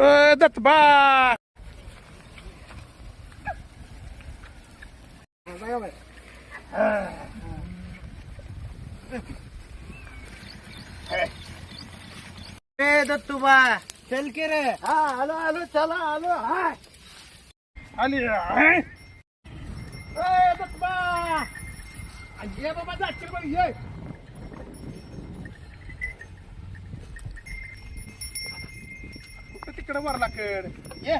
दत्तबा ए दत्तूबा चल की रे हा आलो आलो चला आलो हा आली आहे. अ, दत्तबा ये बाबा जाशील बघ ये कुठं वरला कड ये.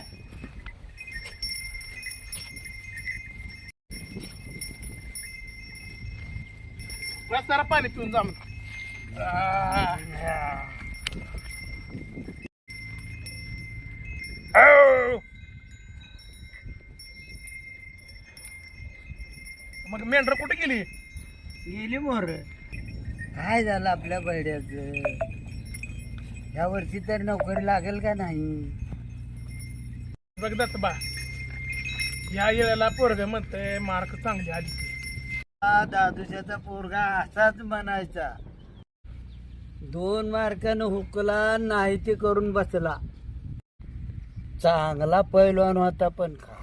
रस्त्याला पाणी पिऊन जा मग. हो. मग मेंढर कुठे गेली? गेली मोर. काय झालं आपल्या बैड्याच या वर्षी तर नोकरी लागेल का नाही? बघ बा या येळेला पोरग म्हणतंय मार्क चांगली आली हा पोरगा असाच म्हणायचा. दोन मार्कानं हुकला नाही ते करून बसला. चांगला पैलवान होता पण काय.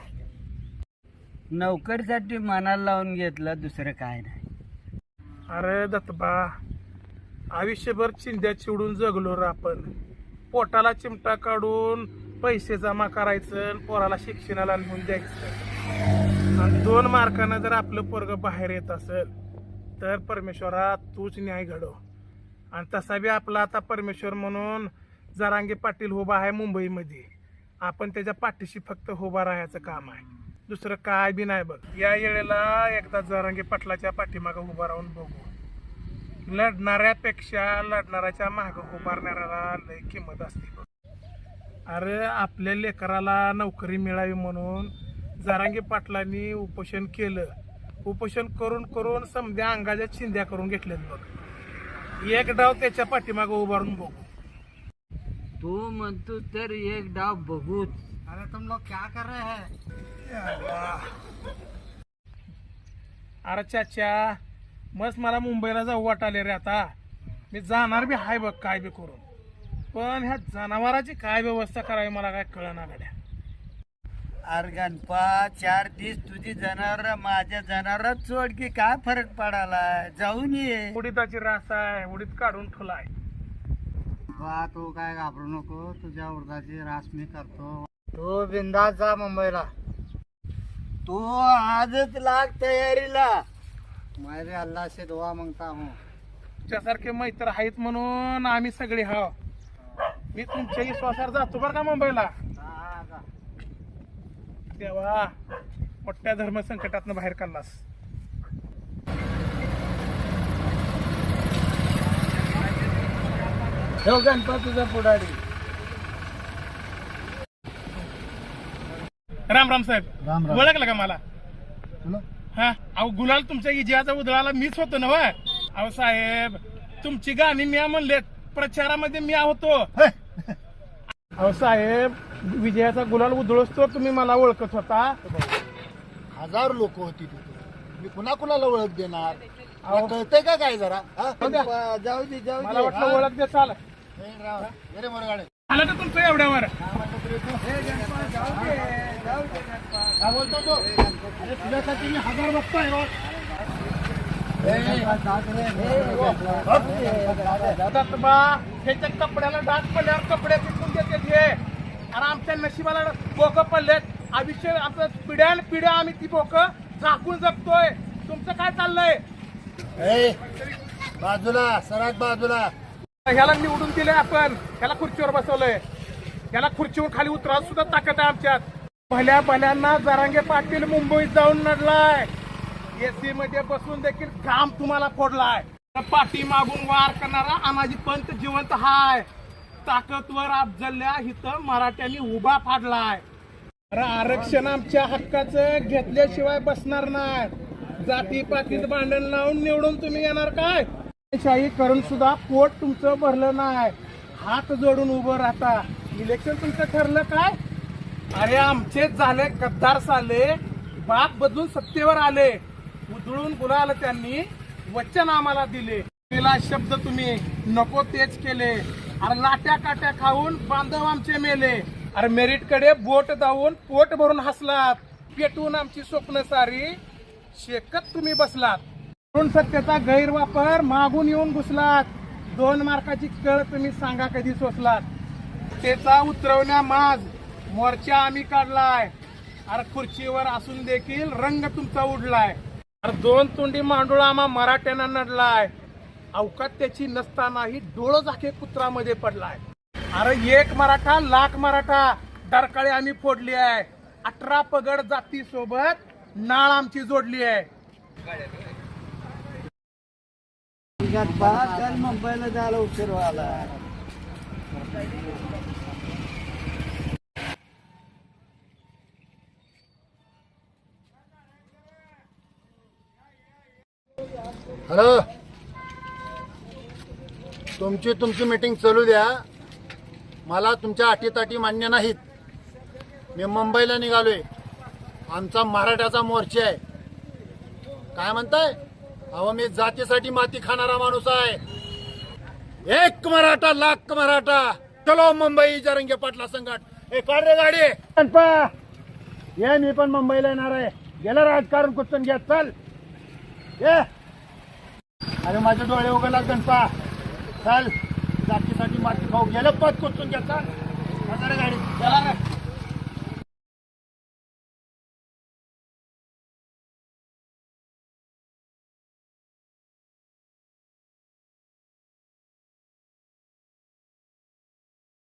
नोकरीसाठी मनाला लावून घेतलं दुसरं काय नाही. अरे दत्तबा आयुष्यभर चिंध्या चिडून जगलो रे आपण. पोटाला चिमटा काढून पैसे जमा करायचं आणि पोराला शिक्षणाला नेऊन द्यायचं. आणि दोन मार्कानं जर आपलं पोरग बाहेर येत असेल तर परमेश्वरा तूच न्याय घडव. आणि तसा बी आपला आता परमेश्वर म्हणून जरांगे पाटील उभा आहे मुंबईमध्ये. आपण त्याच्या पाठीशी फक्त उभा राहायचं काम आहे. दुसरं काय बी नाही बघ. या वेळेला एकदा जरांगे पाटलाच्या पाठीमागं उभा राहून बघू. लढणाऱ्यापेक्षा लढणाऱ्याच्या मागं उभारणाऱ्याला लय किंमत असते बघ. अरे आपल्या लेकराला नोकरी मिळावी म्हणून जरांगे पाटलांनी उपोषण केलं. उपोषण करून करून समध्या अंगाच्या चिंध्या करून घेतल्यात बघ. एक डाव त्याच्या पाठीमागं उभारून बघू. तू म्हणतो तर एक डाव बघूच. अरे तुम लोग क्या कर रहे हैं? अरे चाचा मस्त मला मुंबईला जाऊ वाटाले रे आता. मी जाणार बी हाय बघ काय बी करून. पण ह्या जनावराची काय व्यवस्था करावी मला काय कळना गाड्या. अरे गणपा चार दिवस तुझी जनावर माझ्या जनावरात सोड की काय फरक पडाला जाऊन ये. उडीदाची रास आहे उडीद काढून ठेवलाय. बा तू काय घाबरू नको तुझ्या उडदाची रास मी करतो. तू बिंदास जा मुंबईला. तू आजच लाग तयारीला. मायरे अल्लाह से दुआ मांगता हूँ। तुझ्यासारखे मैत्र आहेत म्हणून आम्ही सगळे हाव. मी तुमच्या विश्वासावर जातो बरं का मुंबईला? तेव्हा मोठ्या धर्म संकटातनं बाहेर काढलास. ठेव गणपा तुझा पुढारी. राम राम साहेब. राम राम. ओळखलं का मला? हा? अहो गुलाल तुमच्या इजियाचा उदळाला मीच होतो ना व्हय? अहो साहेब तुमची गाणी मी म्हणले प्रचारामध्ये मी होतो. अहो साहेब विजयाचा गुलाल उधळस तो तुम्ही मला ओळखत होता. हजार लोक होती तिथे. मी कुणा कुणाला ओळख देणार? कळतंय का काय जरा? हा? जाऊ दे जाऊ मला दे. वाटलं ओळख दे चाल हे? राव, हे रे मोरगाडे. आलं का तुमचं एवढ्यावर? काय बोलतो तो अरे तुझ्यासाठी मी हजार बघतोय राव. दत्तबा ह्याच्या कपड्याला डाग पडल्यावर कपडे पिकून देते ते. आणि आमच्या नशिबाला बोक पडलेत. आयुष्य आमचं पिढ्यान पिढ्या आम्ही ती बोक झाकून जगतोय. तुमचं काय चाललंय? बाजूला सराग बाजूला. ह्याला निवडून दिलंय आपण. ह्याला खुर्चीवर बसवलंय. याला खुर्चीवर खाली उतरा सुद्धा ताकद आहे आमच्यात. भल्या भल्यांना जरांगे पाटील मुंबईत जाऊन नडलाय. एसी मध्ये बसून देखील काम तुम्हाला फोडलाय. पाठी मागून वार करणारा अनाजी पंत जिवंत हाय. ताकदवर अफजल्या इथं मराठ्यांनी उभा फाडलाय. आरक्षण आमच्या हक्काचं घेतल्याशिवाय बसणार नाही. जाती पातीत भांडण लावून निवडून तुम्ही येणार काय? शाही करून सुद्धा पोट तुमचं भरलं नाही. हात जोडून उभं राहता. इलेक्शन तुमचं ठरलं काय? अरे आमचेच झाले गद्दार साले बाप बदलून सत्तेवर आले. उधळून गुलाल त्यांनी वचन आम्हाला दिले. दिला शब्द तुम्ही नको तेच केले. अरे लाट्या काट्या खाऊन बांधव आमचे मेले. अरे मेरिटकडे बोट दावून पोट भरून हसलात. पेटवून आमची स्वप्न सारी शेकत तुम्ही बसलात. तरुण सत्तेचा गैरवापर मागून येऊन घुसलात. दोन मार्काची कळ तुम्ही सांगा कधी सोसलात. त्याचा उतरवण्या माज मोर्चा आम्ही काढलाय. अरे खुर्चीवर असून देखील रंग तुमचा उडलाय. अरे दोन तोंडी मांडूळ आम्हा मराठ्यांना नडलाय. अवकात त्याची नसतानाही डोळं झाके कुत्रामध्ये पडलाय. अरे एक मराठा लाख मराठा डरकाळी आम्ही फोडली आहे. अठरा पगड जाती सोबत नाळ आमची जोडली आहे. मुंबईला जायला उशीर व्हायला हॅलो. तुमची तुमची मीटिंग चालू द्या. मला तुमच्या अटीताटी मान्य नाहीत. मी मुंबईला निघालोय. आमचा मराठ्याचा मोर्चा आहे. काय म्हणताय? अहो मी जातीसाठी माती खाणारा माणूस आहे. एक मराठा लाख मराठा. चलो मुंबई जरंगे पाटला संघात. हे काढ रे गाडी. गणपा ये मी पण मुंबईला येणार आहे. गेलं राजकारण कुठून घ्या. चल. ये. अरे माझे डोळे उघडला गणपा चल. जातीसाठी माती खाऊ. गेलं पद कुठून घ्या. चल. गाडी. चला रे.